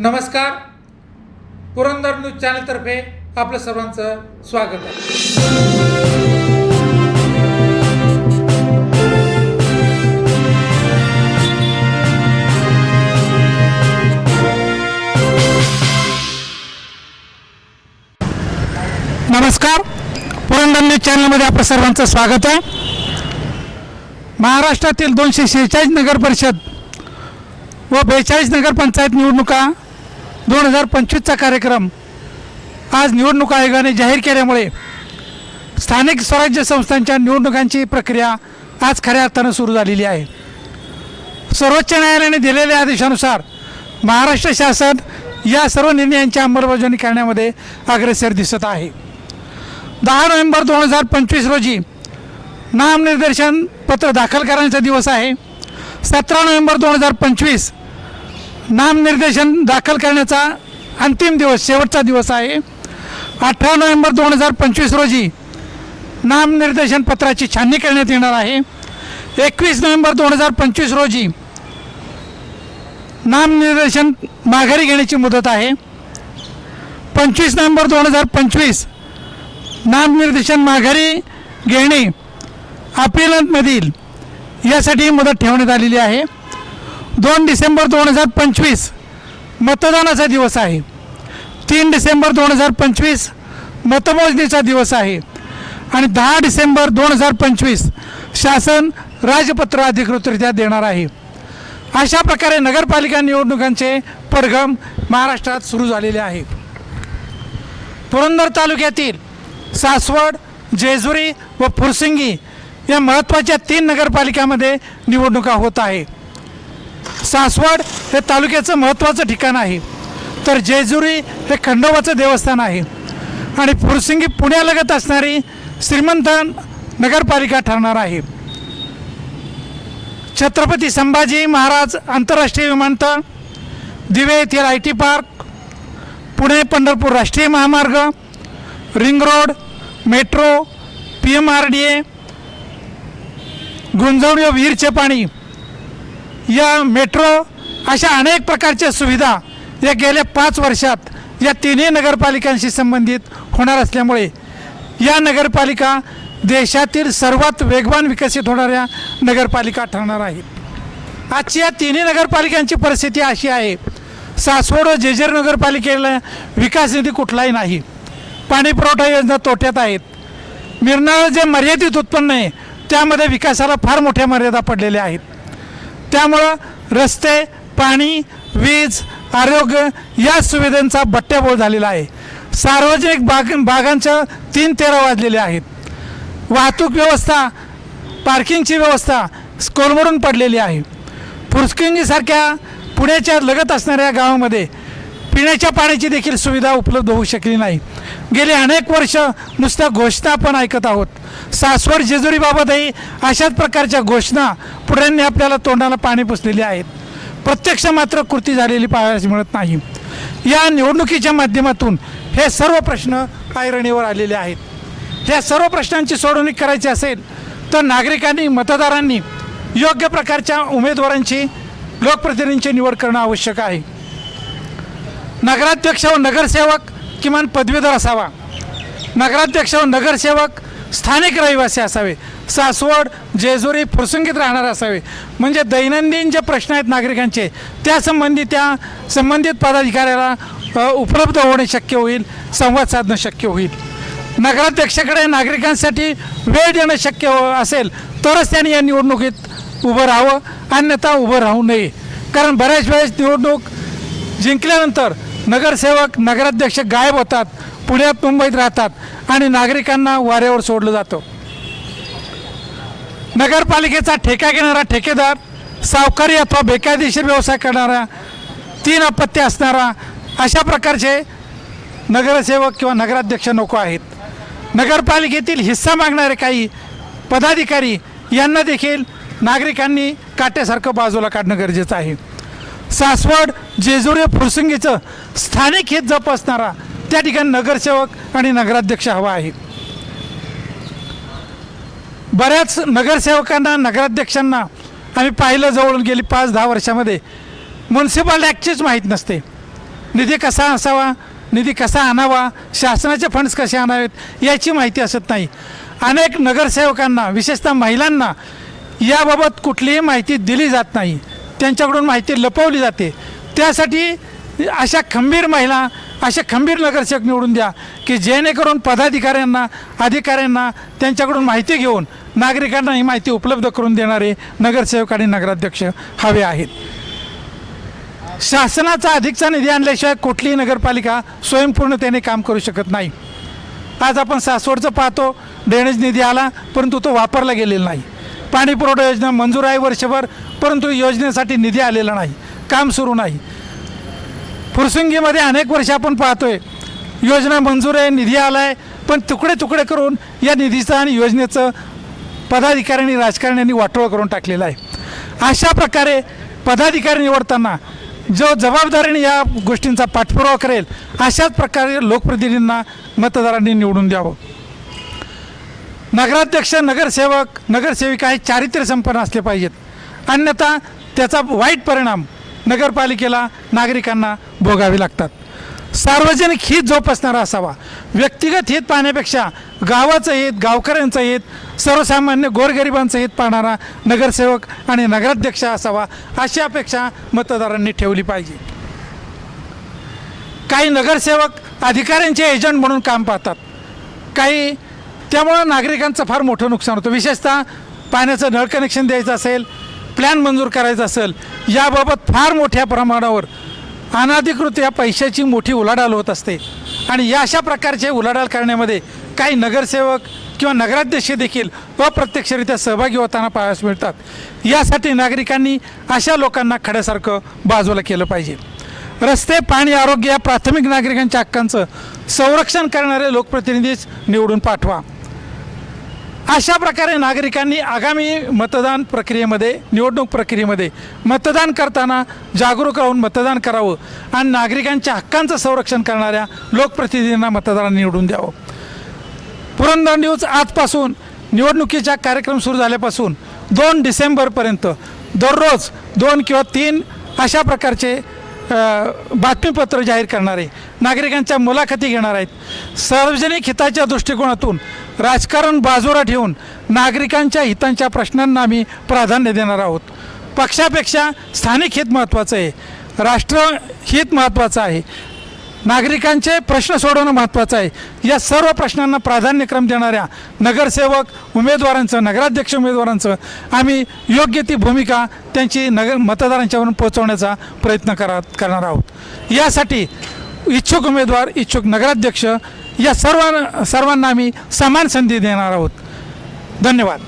नमस्कार. पुरंदर न्यूज चॅनलतर्फे आपलं सर्वांचं स्वागत आहे. नमस्कार. पुरंदर न्यूज चॅनलमध्ये आपलं सर्वांचं स्वागत आहे. महाराष्ट्रातील दोनशे शेहेचाळीस नगर परिषद व बेचाळीस नगरपंचायत निवडणुका दोन हजार पंचवीसचा कार्यक्रम आज निवडणूक आयोगाने जाहीर केल्यामुळे स्थानिक स्वराज्य संस्थांच्या निवडणुकांची प्रक्रिया आज खऱ्या अर्थानं सुरू झालेली आहे. सर्वोच्च न्यायालयाने दिलेल्या आदेशानुसार महाराष्ट्र शासन या सर्व निर्णयांची अंमलबजावणी करण्यामध्ये अग्रेसर दिसत आहे. दहा नोव्हेंबर दोन हजार पंचवीस रोजी नामनिर्देशन पत्र दाखल करण्याचा दिवस आहे. सतरा नोव्हेंबर दोन हजार पंचवीस नामनिर्देशन दाखल करण्याचा अंतिम दिवस शेवटचा दिवस आहे. अठरा नोव्हेंबर दोन हजार पंचवीस रोजी नामनिर्देशन पत्राची छाननी करण्यात येणार आहे. एकवीस नोव्हेंबर दोन हजार पंचवीस रोजी नामनिर्देशन माघारी घेण्याची मुदत आहे. पंचवीस नोव्हेंबर दोन हजार पंचवीस नामनिर्देशन माघारी घेणे अपिलमधील यासाठी मुदत ठेवण्यात आलेली आहे. दोन डिसेंबर दोन हजार पंचवीस. मतदानाचा दिवस आहे. तीन डिसेंबर दोन हजार पंचवीस मतमोजणीचा दिवस आहे. आणि दहा डिसेंबर दोन हजार पंचवीस शासन राजपत्र अधिकृतरित्या देणार आहे. अशा प्रकारे नगरपालिका निवडणुकांचे पडघम महाराष्ट्रात सुरू झालेले आहे. पुरंदर तालुक्यातील सासवड जेजुरी व फुरसिंगी या महत्त्वाच्या तीन नगरपालिकामध्ये निवडणुका होत आहे. सासवड हे तालुक्याचं महत्त्वाचं ठिकाण आहे. तर जेजुरी हे खंडोबाचं देवस्थान आहे. आणि फुरसिंगी पुण्यालगत असणारी श्रीमंत नगरपालिका ठरणार आहे. छत्रपती संभाजी महाराज आंतरराष्ट्रीय विमानतळ दिवे येथील I T park Pune Pandharpur राष्ट्रीय महामार्ग ring road metro P M R D A Gunjawani व विहीरचे पाणी या मेट्रो अशा अनेक प्रकारच्या सुविधा या गेल्या पाच वर्षात या तिन्ही नगरपालिकांशी संबंधित होणार असल्यामुळे या नगरपालिका देशातील सर्वात वेगवान विकसित होणाऱ्या नगरपालिका ठरणार आहेत. आजची या तिन्ही नगरपालिकांची परिस्थिती अशी आहे सासवड व जेजेर नगरपालिकेला विकास निधी कुठलाही नाही. पाणीपुरवठा योजना तोट्यात आहेत. मिरणारं जे मर्यादित उत्पन्न आहे त्यामध्ये विकासाला फार मोठ्या मर्यादा पडलेल्या आहेत. त्यामुळं रस्ते पाणी वीज आरोग्य या सुविधांचा बट्ट्याबोळ झालेला आहे. सार्वजनिक बाग बागांचं तीन तेरा वाजलेले आहेत. वाहतूक व्यवस्था पार्किंगची व्यवस्था कोलमडून पडलेली आहे. फुरस्किंगीसारख्या पुण्याच्या लगत असणाऱ्या गावामध्ये पिण्याच्या पाण्याची देखील सुविधा उपलब्ध होऊ शकली नाही. गेले अनेक वर्ष नुसत्या घोषणा आपण ऐकत आहोत. सासवड जेजुरीबाबतही अशाच प्रकारच्या घोषणा पुढ्यांनी आपल्याला तोंडाला पाणी पुसलेली आहेत. प्रत्यक्ष मात्र कृती झालेली पाहायला मिळत नाही. या निवडणुकीच्या माध्यमातून हे सर्व प्रश्न ऐरणीवर आलेले आहेत. या सर्व प्रश्नांची सोडवणूक करायची असेल तर नागरिकांनी मतदारांनी योग्य प्रकारच्या उमेदवारांची लोकप्रतिनिधींची निवड करणं आवश्यक आहे. नगराध्यक्ष व नगरसेवक किमान पदवीधर असावा. नगराध्यक्ष व नगरसेवक स्थानिक रहिवासी असावे. सासवड जेजुरी फुरसुंगीत राहणारे असावे. म्हणजे दैनंदिन जे प्रश्न आहेत नागरिकांचे त्यासंबंधी त्या संबंधित पदाधिकाऱ्याला उपलब्ध होणे शक्य होईल संवाद साधणं शक्य होईल. नगराध्यक्षाकडे नागरिकांसाठी वेळ देणं शक्य हो असेल तरच त्यांनी या निवडणुकीत उभं राहावं अन्यथा उभं राहू नये. कारण बऱ्याच वेळेस निवडणूक जिंकल्यानंतर नगरसेवक नगराध्यक्ष गायब होतात पुण्यात मुंबईत राहतात आणि नागरिकांना वाऱ्यावर सोडलं जातं. नगरपालिकेचा ठेका घेणारा ठेकेदार सावकारी अथवा बेकायदेशीर व्यवसाय करणारा तीन अपत्य असणारा अशा प्रकारचे नगरसेवक किंवा नगराध्यक्ष नको आहेत. नगरपालिकेतील हिस्सा मागणारे काही पदाधिकारी यांना देखील नागरिकांनी काट्यासारखं बाजूला काढणं गरजेचं आहे. सासवड जेजुरी फुरसुंगीचं स्थानिक हित जपसणारा त्या ठिकाणी नगरसेवक आणि नगराध्यक्ष हवा आहे. बऱ्याच नगरसेवकांना नगराध्यक्षांना आम्ही पाहिलं जवळून गेली पाच दहा वर्षामध्ये. म्युन्सिपल ॲक्टचीच माहीत नसते. निधी कसा असावा निधी कसा आणावा शासनाचे फंड्स कसे आणावेत याची माहिती असत नाही. अनेक नगरसेवकांना विशेषतः महिलांना याबाबत कुठलीही माहिती दिली जात नाही. त्यांच्याकडून माहिती लपवली जाते. त्यासाठी अशा खंबीर महिला असे खंबीर नगरसेवक निवडून द्या की जेणेकरून पदाधिकाऱ्यांना अधिकाऱ्यांना त्यांच्याकडून माहिती घेऊन नागरिकांना ही माहिती उपलब्ध करून देणारे नगरसेवक आणि नगराध्यक्ष हवे आहेत. शासनाचा अधिकचा निधी आणल्याशिवाय कुठलीही नगरपालिका स्वयंपूर्णतेने काम करू शकत नाही. आज आपण सासवडचं पाहतो ड्रेनेज निधी आला परंतु तो वापरला गेलेला नाही. पाणी पुरवठा योजना मंजूर आहे वर्षभर परंतु योजनेसाठी निधी आलेला नाही. काम सुरू नाही. फुरसुंगीमध्ये अनेक वर्ष आपण पाहतोय योजना मंजूर आहे निधी आला आहे पण तुकडे तुकडे करून या निधीचं आणि योजनेचं पदाधिकाऱ्यांनी राजकारण्यांनी वाटोळ करून टाकलेलं आहे. अशा प्रकारे पदाधिकारी निवडताना जो जबाबदारीने या गोष्टींचा पाठपुरावा करेल अशाच प्रकारे लोकप्रतिनिधींना मतदारांनी निवडून द्यावं. नगराध्यक्ष नगरसेवक नगरसेविका हे चारित्र्य संपन्न असले पाहिजेत. अन्यथा त्याचा वाईट परिणाम नगरपालिकेला नागरिकांना भोगावे लागतात. सार्वजनिक हित जोपासणारा असावा. व्यक्तिगत हित पाहण्यापेक्षा गावाचं हित गावकऱ्यांचं हित सर्वसामान्य गोरगरिबांचं हित पाहणारा नगरसेवक आणि नगराध्यक्ष असावा अशी अपेक्षा मतदारांनी ठेवली पाहिजे. काही नगरसेवक अधिकाऱ्यांचे एजंट म्हणून काम पाहतात. काही त्यामुळं नागरिकांचं फार मोठं नुकसान होतं. विशेषतः पाण्याचं नळ कनेक्शन द्यायचं असेल प्लॅन मंजूर करायचा असेल याबाबत फार मोठ्या प्रमाणावर अनाधिकृत या पैशाची मोठी उलाढाल होत असते. आणि या अशा प्रकारचे उलाढाल करण्यामध्ये काही नगरसेवक किंवा नगराध्यक्ष देखील अप्रत्यक्षरित्या सहभागी होताना पाहायला मिळतात. यासाठी नागरिकांनी अशा लोकांना खड्यासारखं बाजूला केलं पाहिजे. रस्ते पाणी आरोग्य या प्राथमिक नागरिकांच्या हक्कांचं संरक्षण करणारे लोकप्रतिनिधीच निवडून पाठवा. अशा प्रकारे नागरिकांनी आगामी मतदान प्रक्रियेमध्ये निवडणूक प्रक्रियेमध्ये मतदान करताना जागरूक राहून मतदान करावं आणि नागरिकांच्या हक्कांचं संरक्षण करणाऱ्या लोकप्रतिनिधींना मतदारांनी निवडून द्यावं. पुरंदर न्यूज आजपासून निवडणुकीचा कार्यक्रम सुरू झाल्यापासून दोन डिसेंबरपर्यंत दररोज दोन किंवा तीन अशा प्रकारचे बातमीपत्र जाहीर करणारे नागरिकांच्या मुलाखती घेणार आहेत. सार्वजनिक हिताच्या दृष्टिकोनातून राजकारण बाजूला ठेवून नागरिकांच्या हितांच्या प्रश्नांना आम्ही प्राधान्य देणार आहोत. पक्षापेक्षा स्थानिक हित महत्त्वाचं आहे. राष्ट्रहित महत्त्वाचं आहे. नागरिकांचे प्रश्न सोडवणं महत्त्वाचं आहे. या सर्व प्रश्नांना प्राधान्यक्रम देणाऱ्या नगरसेवक उमेदवारांचं नगराध्यक्ष उमेदवारांचं आम्ही योग्य ती भूमिका त्यांची नगर मतदारांच्यावरून पोहोचवण्याचा प्रयत्न करा करणार आहोत. यासाठी इच्छुक उमेदवार इच्छुक नगराध्यक्ष या सर्व सर्वांना आम्ही समान संधी देणार आहोत. धन्यवाद.